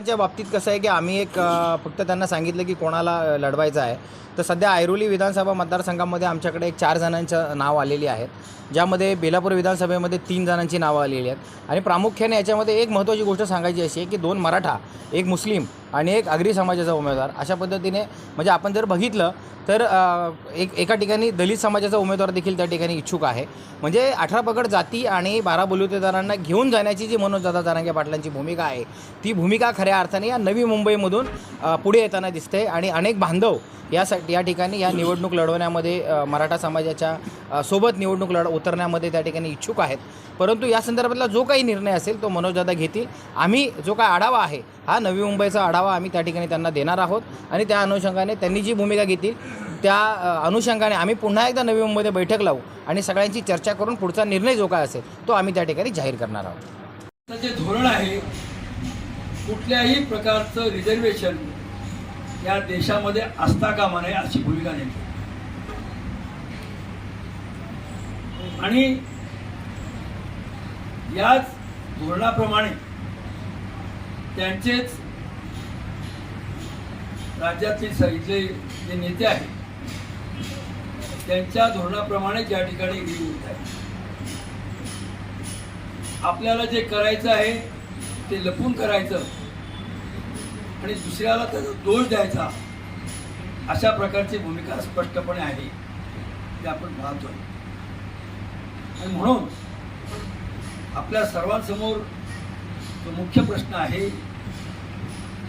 निवडणुकांच्या बाबतीत कसं आहे की आम्ही एक फक्त त्यांना सांगितलं की कोणाला लढवायचं आहे. तर सध्या ऐरोली विधानसभा मतदारसंघामध्ये आमच्याकडे एक चार जणांचं नाव आलेली आहेत ज्यामध्ये बेलापूर विधानसभेमध्ये तीन जणांची नावं आलेली आहेत. आणि प्रामुख्याने याच्यामध्ये एक महत्त्वाची गोष्ट सांगायची अशी आहे की दोन मराठा एक मुस्लिम आणि एक आगरी समाजाचा उमेदवार. अशा पद्धतीने म्हणजे आपण जर बघितलं तर एक एका ठिकाणी दलित समाजाचा उमेदवार देखील त्या ठिकाणी इच्छुक आहे. म्हणजे अठरा पगड जाती आणि बारा बलुतेदारांना घेऊन जाण्याची जी मनोज दादा जारांगे पाटलांची भूमिका आहे ती भूमिका खऱ्या अर्थाने या नवी मुंबईमधून पुढे येताना दिसते. आणि अनेक बांधव यासाठी या ठिकाणी या निवडणूक लढवण्यामध्ये मराठा समाजाच्या सोबत निवडणूक लढ उतरण्यामध्ये त्या ठिकाणी इच्छुक आहेत. परंतु या संदर्भातला जो काही निर्णय असेल तो मनोजदादा घेतील. आम्ही जो काय आढावा आहे हा नवी मुंबईचा आढावा आम्ही त्या ठिकाणी त्यांना देणार आहोत आणि त्या अनुषंगाने त्यांनी जी भूमिका घेतील त्या अनुषंगाने आम्ही पुन्हा एकदा नवी मुंबईमध्ये बैठक लावू आणि सगळ्यांची चर्चा करून पुढचा निर्णय जो काय असेल तो आम्ही त्या ठिकाणी जाहीर करणार आहोत. जे धोरण आहे कुठल्याही प्रकारचं रिझर्वेशन या देशामध्ये असता कामा नये अशी भूमिका नेमली आणि याच धोरणाप्रमाणे त्यांचेच राज्यातील स- जे नेते आहेत त्यांच्या धोरणाप्रमाणे ज्या ठिकाणी ही होत आहे आपल्याला जे करायचं आहे ते लपून करायचं आणि दुसऱ्याला त्याचा दोष द्यायचा अशा प्रकारची भूमिका स्पष्टपणे आहे ते आपण पाहतोय आणि म्हणून आपल्या सर्वांसमोर जो मुख्य प्रश्न आहे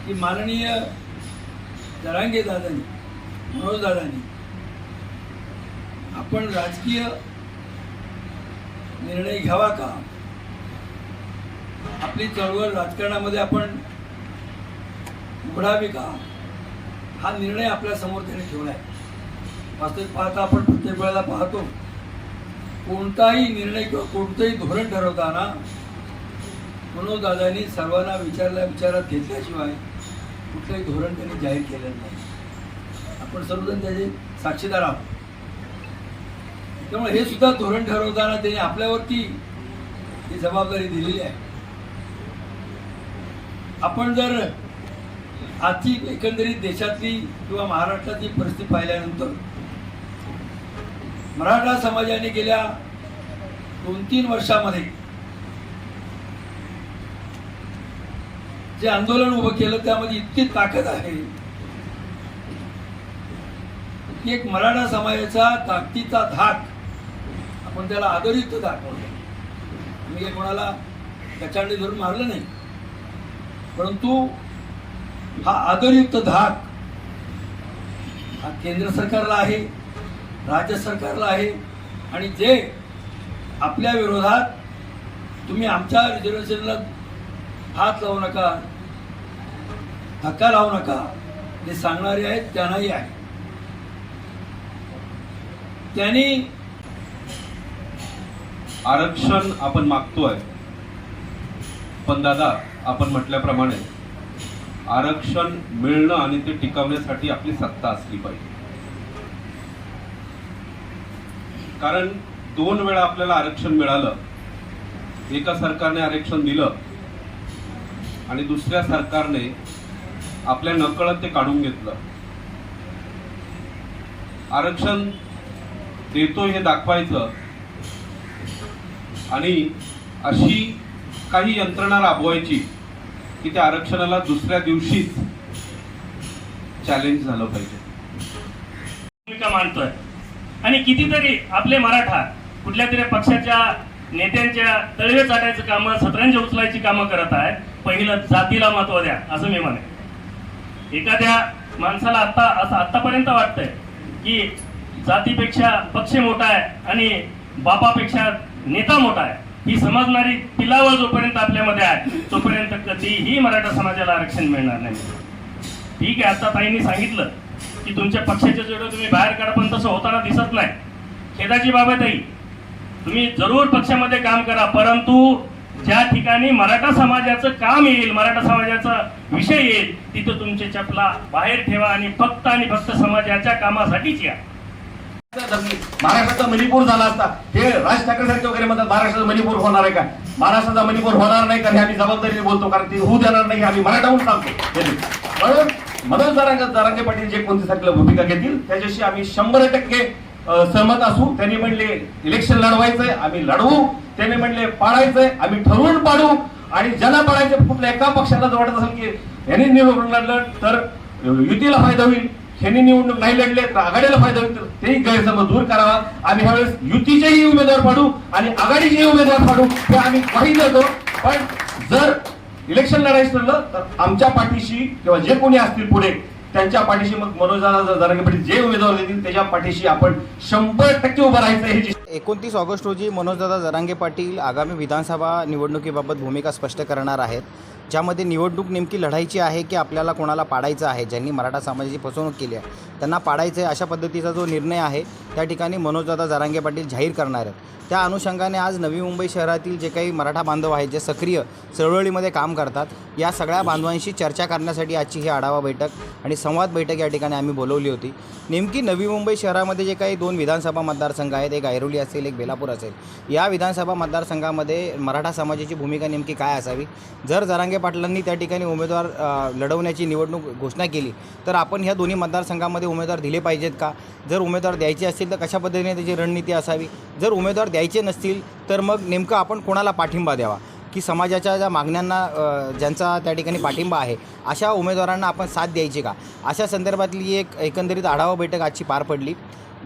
की माननीय जरांगे दादांनी मनोज दादांनी आपण राजकीय निर्णय घ्यावा का? आपली चळवळ राजकारणामध्ये आपण उघडावी का हा निर्णय आपल्यासमोर त्याने ठेवला आहे वास्तविक पाहता आपण प्रत्येक वेळेला पाहतो कोणताही निर्णय किंवा कोणतंही धोरण ठरवताना मनोजदादांनी सर्वांना विचारल्या विचारात घेतल्याशिवाय कुठलंही धोरण त्यांनी जाहीर केलेलं नाही. आपण सर्वजण त्याचे साक्षीदार आहोत. त्यामुळे हे सुद्धा धोरण ठरवताना त्यांनी आपल्यावरती ही जबाबदारी दिलेली आहे. आपण जर आजची एकंदरीत देशातली किंवा महाराष्ट्रातली परिस्थिती पाहिल्यानंतर मराठा समाजाने गेल्या दोन तीन वर्षामध्ये जे आंदोलन उभं केलं त्यामध्ये इतकी ताकद आहे. की एक मराठा समाजाचा ताकदीचा धाक आपण त्याला आदरित दाखवलं मी कोणाला कचांडी धरून मारलं नाही. परंतु हा आदरयुक्त धाक हा केंद्र सरकारला आहे राज्य सरकारला आहे आणि जे आपल्या विरोधात तुम्ही आमच्या रिझर्वेशनला हात लावू नका धक्का लावू नका जे सांगणारे आहेत त्यांनाही आहे. त्यांनी आरक्षण आपण मागतोय पण दादा आपण म्हटल्याप्रमाणे आरक्षण मिळणं आणि ते टिकवण्यासाठी आपली सत्ता असली पाहिजे. कारण दोन वेळा आपल्याला आरक्षण मिळालं एका सरकारने आरक्षण दिलं आणि दुसऱ्या सरकारने आपल्या नकळत ते काढून घेतलं. आरक्षण देतो हे दाखवायचं आणि अशी काही यंत्रणा राबवायची की त्या आरक्षणाला दुसऱ्या दिवशीच चॅलेंज झालं पाहिजे. मानतोय. आणि कितीतरी आपले मराठा कुठल्या तरी पक्षाच्या नेत्यांच्या तळवे चाटायचं कामं सतरंज उचलायची कामं करत आहेत. पहिलं जातीला महत्त्व द्या असं मी म्हणे एखाद्या माणसाला आता असं आतापर्यंत वाटतंय की जातीपेक्षा पक्ष मोठा आहे आणि बापापेक्षा नेता मोठा आहे. ही समजणारी पिलावळ जोपर्यंत आपल्यामध्ये आहे तोपर्यंत कधीही मराठा समाजाला आरक्षण मिळणार नाही. ठीक आहे आता ताईंनी सांगितलं की तुमच्या पक्षाच्या जेवढं तुम्ही बाहेर काढा पण तसं होताना दिसत नाही. खेदाची बाबत आहे तुम्ही जरूर पक्षामध्ये काम करा परंतु ज्या ठिकाणी मराठा समाजाचं काम येईल मराठा समाजाचा विषय येईल तिथं तुमचे चपला बाहेर ठेवा आणि फक्त आणि फक्त समाजाच्या कामासाठीच या. महाराष्ट्राचा मणिपूर झाला असता हे राज ठाकरे सारखे वगैरे म्हणतात महाराष्ट्राचा मणिपूर होणार आहे का? महाराष्ट्राचा मणिपूर होणार नाही कारण हे आम्ही जबाबदारीने बोलतो कारण ते होऊ देणार नाही आम्ही मराठाहून सांगतो. म्हणून मदन जरांगे जरांगे पाटील जे कोणती सारखी भूमिका घेतील त्याच्याशी आम्ही शंभर टक्के सहमत असू. त्यांनी म्हणले इलेक्शन लढवायचंय आम्ही लढवू. त्यांनी म्हणले पाडायचंय आम्ही ठरवून पाडू. आणि ज्यांना पाडायचे कुठल्या एका पक्षाला जर वाटत असेल की यांनी निवडून लढलं तर युतीला फायदा होईल. ह्यांनी निवडणूक नाही लढले तर आघाडीला फायदा होईल तर तेही गैरसमज दूर करावा. आम्ही ह्यावेळेस युतीचेही उमेदवार पाडू आणि आघाडीचेही उमेदवार पाडू हे आम्ही काही जातो पण जर इलेक्शन लढायचं ठरलं तर आमच्या पाठीशी किंवा जे कोणी असतील पुढे त्यांच्या पाठीशी मग मनोज पाटील जे उमेदवार देतील त्याच्या पाठीशी आपण शंभर टक्के उभं राहायचं हे एकोणतीस ऑगस्ट रोजी मनोजदादा जरांगे पाटील आगामी विधानसभा निवडणुकीबाबत भूमिका स्पष्ट करणार आहेत. ज्यामध्ये निवडणूक नेमकी लढायची आहे की आपल्याला कोणाला पाडायचं आहे ज्यांनी मराठा समाजाची फसवणूक केली आहे? त्यांना पाडायचं आहे अशा पद्धतीचा जो निर्णय आहे त्या ठिकाणी मनोजदादा जरांगे पाटील जाहीर करणार आहेत. त्या अनुषंगाने आज नवी मुंबई शहरातील जे काही मराठा बांधव आहेत जे सक्रिय चळवळीमध्ये काम करतात या सगळ्या बांधवांशी चर्चा करण्यासाठी आजची ही आढावा बैठक आणि संवाद बैठक या ठिकाणी आम्ही बोलवली होती. नेमकी नवी मुंबई शहरामध्ये जे काही दोन विधानसभा मतदारसंघ आहेत एक ऐरोली असेल एक बेलापूर असेल या विधानसभा मतदारसंघामध्ये मराठा समाजाची भूमिका नेमकी काय असावी? जर जरांगे पाटलांनी त्या ठिकाणी उमेदवार लढवण्याची निवडणूक घोषणा केली तर आपण ह्या दोन्ही मतदारसंघामध्ये उमेदवार दिले पाहिजेत का? जर उमेदवार द्यायचे असतील तर कशा पद्धतीने त्याची रणनीती असावी? जर उमेदवार द्यायचे नसतील तर मग नेमकं आपण कोणाला पाठिंबा द्यावा? की समाजाच्या ज्या मागण्यांना ज्यांचा त्या ठिकाणी पाठिंबा आहे अशा उमेदवारांना आपण साथ द्यायची का? अशा संदर्भातली एक एकंदरीत आढावा बैठक आजची पार पडली.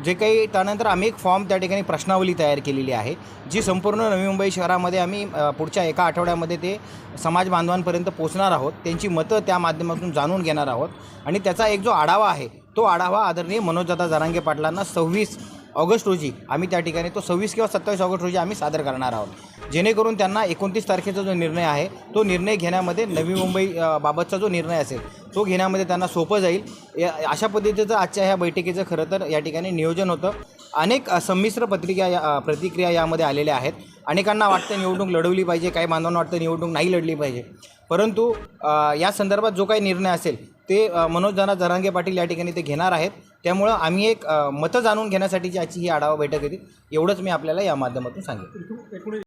जे काही त्यानंतर आम्ही एक फॉर्म त्या ठिकाणी प्रश्नावली तयार केलेली आहे जी संपूर्ण नवी मुंबई शहरामध्ये आम्ही पुढच्या एका आठवड्यामध्ये ते समाज बांधवांपर्यंत पोहोचणार आहोत. त्यांची मतं त्या माध्यमातून जाणून घेणार आहोत. आणि त्याचा एक जो आढावा आहे तो आढावा आदरणीय मनोजदादा जरांगे पाटलांना सव्वीस ऑगस्ट रोजी आम्ही त्या ठिकाणी तो सव्वीस किंवा सत्तावीस ऑगस्ट रोजी आम्ही सादर करणार आहोत. जेणेकरून त्यांना एकोणतीस तारखेचा जो निर्णय आहे तो निर्णय घेण्यामध्ये नवी मुंबई बाबतचा जो निर्णय असेल तो घेण्यामध्ये त्यांना सोपं जाईल. या अशा पद्धतीचं आजच्या ह्या बैठकीचं खरं तर या ठिकाणी नियोजन होतं. अनेक संमिश्र पत्रिका या प्रतिक्रिया यामध्ये आलेल्या आहेत. अनेकांना वाटतं निवडणूक लढवली पाहिजे काही बांधवांना वाटतं निवडणूक नाही लढली पाहिजे. परंतु या संदर्भात जो काही निर्णय असेल ते अ, मनोज दादा जरांगे पाटील या ठिकाणी ते घेणार आहेत. त्यामुळं आम्ही एक मतं जाणून घेण्यासाठीची आजची ही आढावा बैठक होती एवढंच मी आपल्याला या माध्यमातून सांगेन.